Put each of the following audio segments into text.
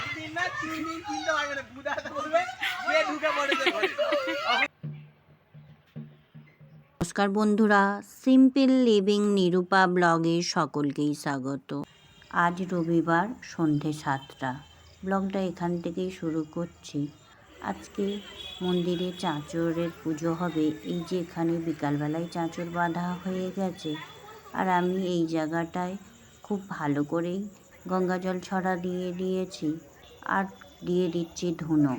একদিন না তিন দিন ঢুকে নমস্কার বন্ধুরা সিম্পল লিভিং নিরূপা ব্লগে সকলকেই স্বাগত। আজ রবিবার, সন্ধে সাতটা। ব্লগটা এখান থেকেই শুরু করছি। আজকে মন্দিরে চাঁচরের পুজো হবে। এই যে এখানে বিকালবেলায় চাঁচর বাঁধা হয়ে গেছে। আর আমি এই জায়গাটায় খুব ভালো করেই গঙ্গাজল ছড়া দিয়ে দিয়েছি। আর দিয়ে দিচ্ছি ধুনো।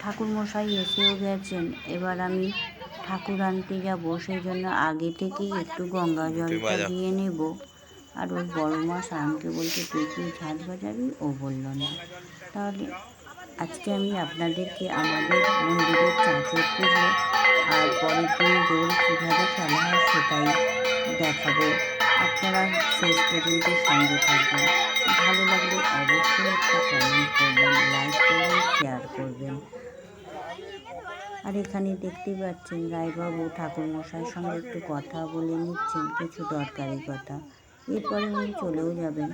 ঠাকুরমশাই এসেও গেছেন। এবার আমি ঠাকুর আনতে যাব সেই জন্য আগে থেকেই একটু গঙ্গা জলটা দিয়ে নেব। আর ওই বড় মা সায়নকে বলছে তুই কি ঝাঁজ বাজাবি? ও বলল না। তাহলে আজকে আমি আপনাদেরকে আমাদের মন্দিরের চাঁচর পুজো আর পরের দিন দোল কীভাবে খেলা হয় সেটাই দেখাবো। আপনারা শেষ পর্যন্ত সঙ্গে থাকবেন। ভালো লাগলে অবশ্যই একটা কমেন্ট করবেন লাইক করবেন শেয়ার করবেন। আর এখানে দেখতে পাচ্ছেন রায়বাবু ঠাকুরমশাইয়ের সঙ্গে একটু কথা বলে নিচ্ছেন কিছু দরকারি কথা। এরপরে উনি চলেও যাবেন।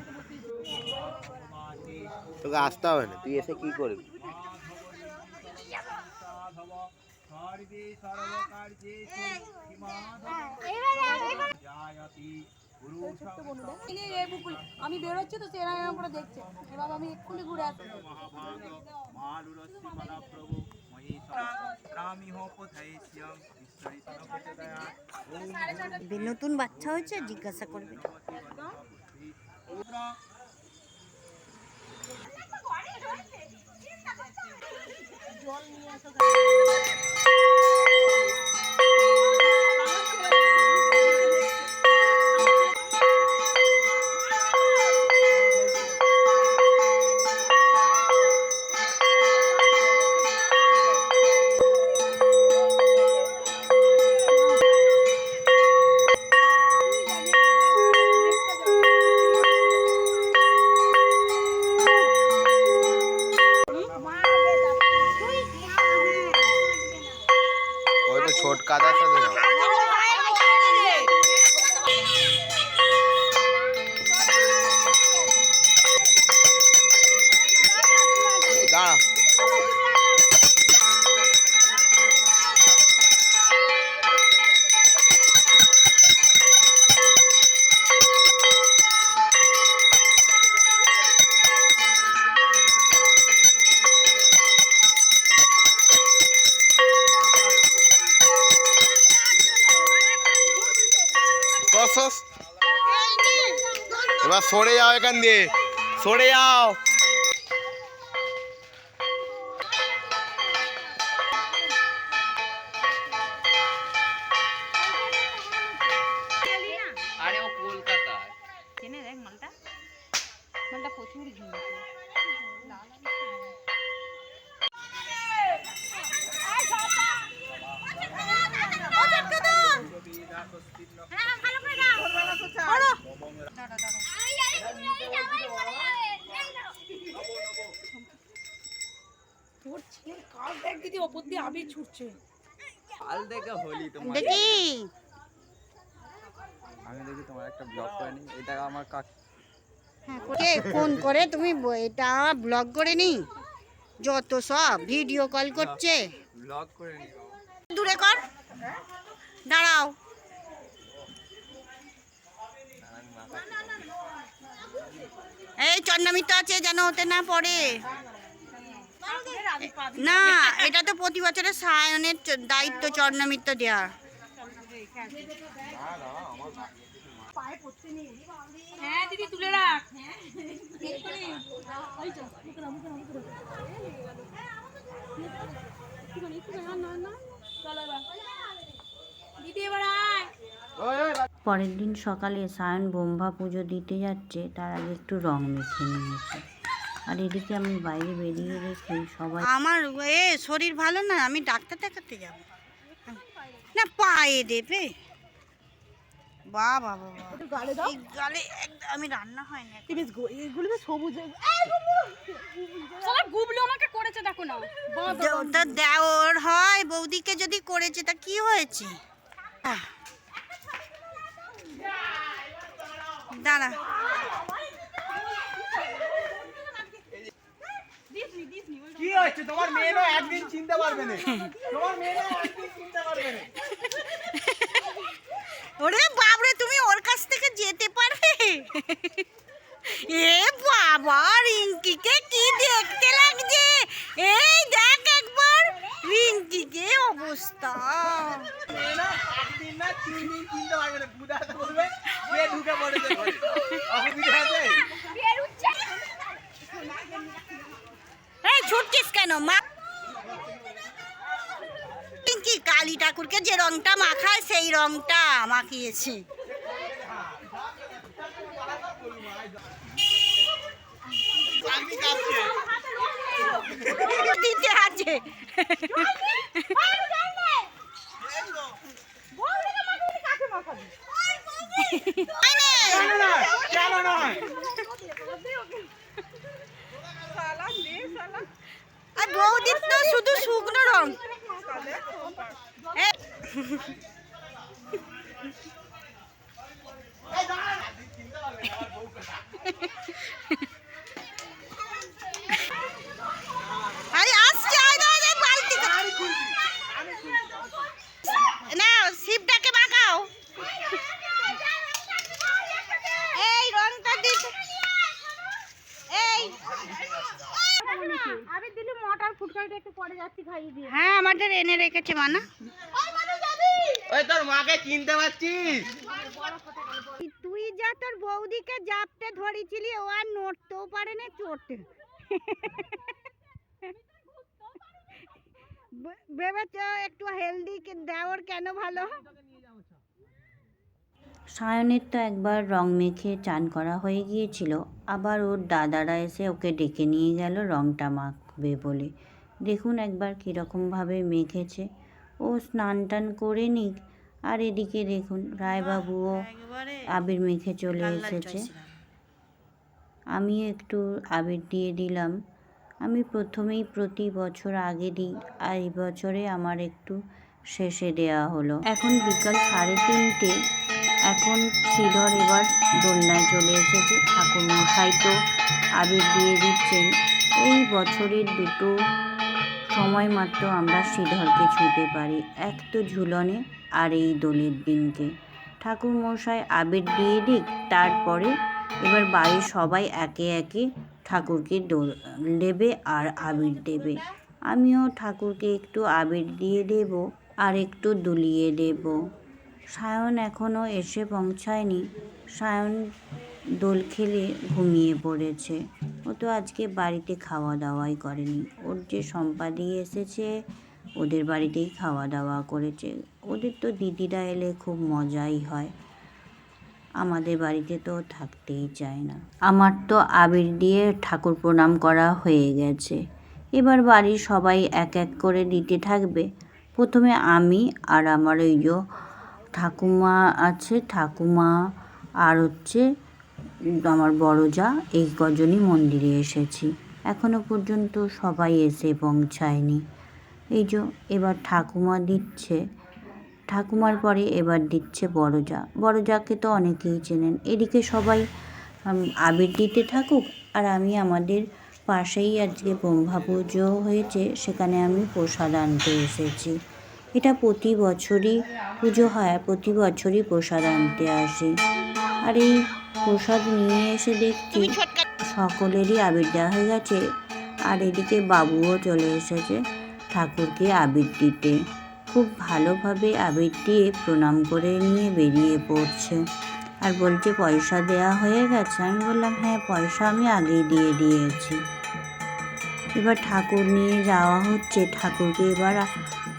তোকে আসতে হবে না তুই এসে কি করবি? এই বুকুল আমি বেরোচ্ছি তো সেরা এরকম করে দেখছে। এবার আমি এক্ষুনি ঘুরে আসছি। ওম নতুন বাচ্চা হয়েছে জিজ্ঞাসা করবে। ওই যাও এখান দিয়ে। সরে যাও। আবির ছুটছে। কাল থেকে হোলি তোমার দেখি। আমি দেখি তোমার একটা ব্লগ করে নি এটা আমার কাক কে ফোন করে তুমি এটা ব্লগ করে নি যত সব ভিডিও কল করছে। ব্লগ করে নি দূরে কর। দাঁড়াও। এই চন্দ্রমিত্র আছে যেন ওতে না পড়ে। না এটা তো প্রতি বছরের সায়নের দায়িত্ব চন্দ্রমিত্র দেওয়ার হ্যাঁ দিদি তুলে রাখ। দিদি এবার আয়। পরের দিন সকালে সায়ন বোম্বা পুজো দিতে যাচ্ছে তার আগে একটু রং মেখে নিয়েছে। আর এদিকে আমি বাইরে বেরিয়ে রেখে সবাই আমার এ শরীর ভালো না আমি ডাক্তার দেখাতে যাব। না পায়ে দেবে। বাহ বাবা এই গালে আমি রান্না হয় না সবাই গুবলু আমাকে করেছে দেখো না তো দেওর হয় বৌদিকে যদি করেছে তা কি হয়েছে। দাঁড়া যাচ্ছে তোমার মেয়ে না একদিন চিনতে পারবে না। তোমার মেয়ে না একদিন চিনতে পারবে না। ওরে বাবরে তুমি ওর কাছ থেকে যেতে পারবে? এ বাবা রিঙ্কিকে কি দেখতে লাগছে? এই দেখ একবার রিঙ্কিকে অবস্থা। একদিন না তিন দিন চিনতে পারবে না। বুধাতে বলবে কে ঢুকে পড়েছে অসুবিধা আছে? এই ছুটছিস কেন? মা রিঙ্কি কালী ঠাকুরকে যে রংটা মাখায় সেই রংটা মাখিয়েছি। দিতে আছে। আর বৌদির শুধু শুকনো রং। আমি দিলি মটার ফুটকারিটা একটু পরে যাচ্ছি খাইয়ে দিয়ে। হ্যাঁ আমাদের এনে রেখেছে মানা। ওই তোর মাকে চিনতে পারছিস? তুই যা তোর বৌদিকে জাপতে ধরেছিলি ও আর নড়তেও পারে না চড়তে ভেবেছ একটু হেলদি দেওয়ার কেন ভালো? সায়নের তো একবার রং মেখে চান করা হয়ে গিয়েছিল আবার ওর দাদারা এসে ওকে ডেকে নিয়ে গেল রংটা মাখবে বলে। দেখুন একবার কীরকমভাবে মেখেছে। ও স্নান টান করে নিক। আর এদিকে দেখুন রায়বাবুও আবির মেখে চলে এসেছে। আমি একটু আবির দিয়ে দিলাম। আমি প্রথমেই প্রতি বছর আগে দিই আর এই বছরে আমার একটু শেষে দেয়া হলো। এখন বিকাল সাড়ে তিনটে। এখন শ্রীধর এবার দোলনায় চলে এসেছে। ঠাকুর মশাই তো আবির দিয়ে দিচ্ছেন। এই বছরের দুটো সময় মাত্র আমরা শ্রীধরকে ছুঁতে পারি এক তো ঝুলনে আর এই দোলের দিনকে। ঠাকুর মশাই আবির দিয়ে দিক, তারপরে এবার বাড়ির সবাই একে একে ঠাকুরকে দোল দেবে আর আবির দেবে। আমিও ঠাকুরকে একটু আবির দিয়ে দেব আর একটু দুলিয়ে দেব। সায়ন এখনও এসে পৌঁছায়নি। সায়ন দোল খেলে ঘুমিয়ে পড়েছে। ও তো আজকে বাড়িতে খাওয়া দাওয়াই করেনি। ওর যে সম্পাদি এসেছে, ওদের বাড়িতেই খাওয়া দাওয়া করেছে। ওদের তো দিদিরা এলে খুব মজাই হয়। আমাদের বাড়িতে তো থাকতেই চায় না। আমার তো আবির দিয়ে ঠাকুর প্রণাম করা হয়ে গেছে। এবার বাড়ির সবাই এক এক করে দিতে থাকবে। প্রথমে আমি আর আমার ওই যে ঠাকুমা আছে, ঠাকুমা আর হচ্ছে আমার বড় যা, এই কজনই মন্দিরে এসেছি। এখনও পর্যন্ত সবাই এসে পৌঁছায়নি। এই যে, এবার ঠাকুমা দিচ্ছে। ঠাকুমার পরে এবার দিচ্ছে বড়জা বড়জাকে তো অনেকেই চেনেন। এদিকে সবাই আবির দিতে থাকুক, আর আমি আমাদের পাশেই আজকে ব্রহ্মা পুজো হয়েছে, সেখানে আমি প্রসাদ আনতে এসেছি। এটা প্রতি বছরই পুজো হয় প্রতি বছরই প্রসাদ আনতে আসি। আর এই প্রসাদ নিয়ে এসে দেখছি সকলেরই আবির দেওয়া হয়ে গেছে। আর এদিকে বাবুও চলে এসেছে ঠাকুরকে আবির দিতে। খুব ভালোভাবে আবির দিয়ে প্রণাম করে নিয়ে বেরিয়ে পড়ছে। আর বলছে পয়সা দেয়া হয়ে গেছে? আমি বললাম হ্যাঁ পয়সা আমি আগেই দিয়ে দিয়েছি। এবার ঠাকুর নিয়ে যাওয়া হচ্ছে। ঠাকুরকে এবার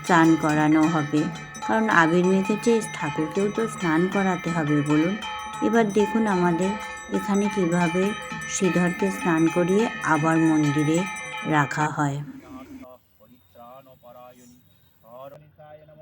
স্নান করানো হবে। কারণ আবির মেখেছে ঠাকুরকেও তো স্নান করাতে হবে বলুন। এবার দেখুন আমাদের এখানে কীভাবে শ্রীধরকে স্নান করিয়ে আবার মন্দিরে রাখা হয়। পরিত্রাণপরায়ণী হরণিতায় নম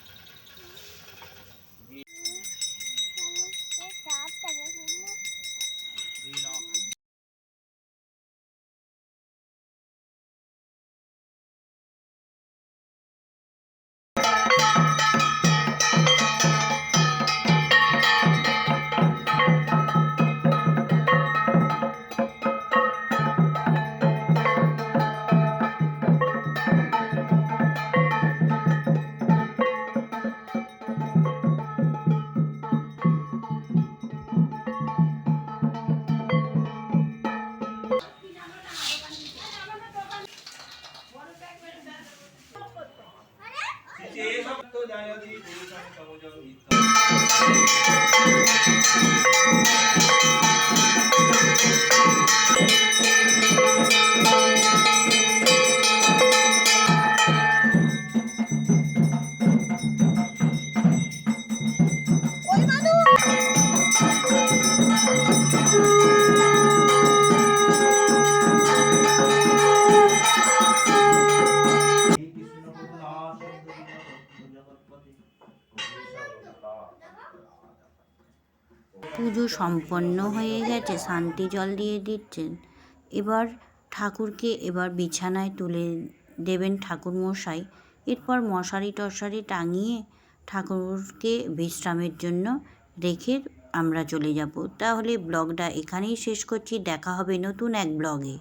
পুজো সম্পন্ন হয়ে গেছে, শান্তি জল দিয়ে দিচ্ছেন। এবার ঠাকুরকে এবার বিছানায় তুলে দেবেন ঠাকুর মশাই এরপর মশারি টশারি টাঙিয়ে ঠাকুরকে বিশ্রামের জন্য রেখে আমরা চলে যাব। তাহলে ব্লগটা এখানেই শেষ করছি। দেখা হবে নতুন এক ব্লগে।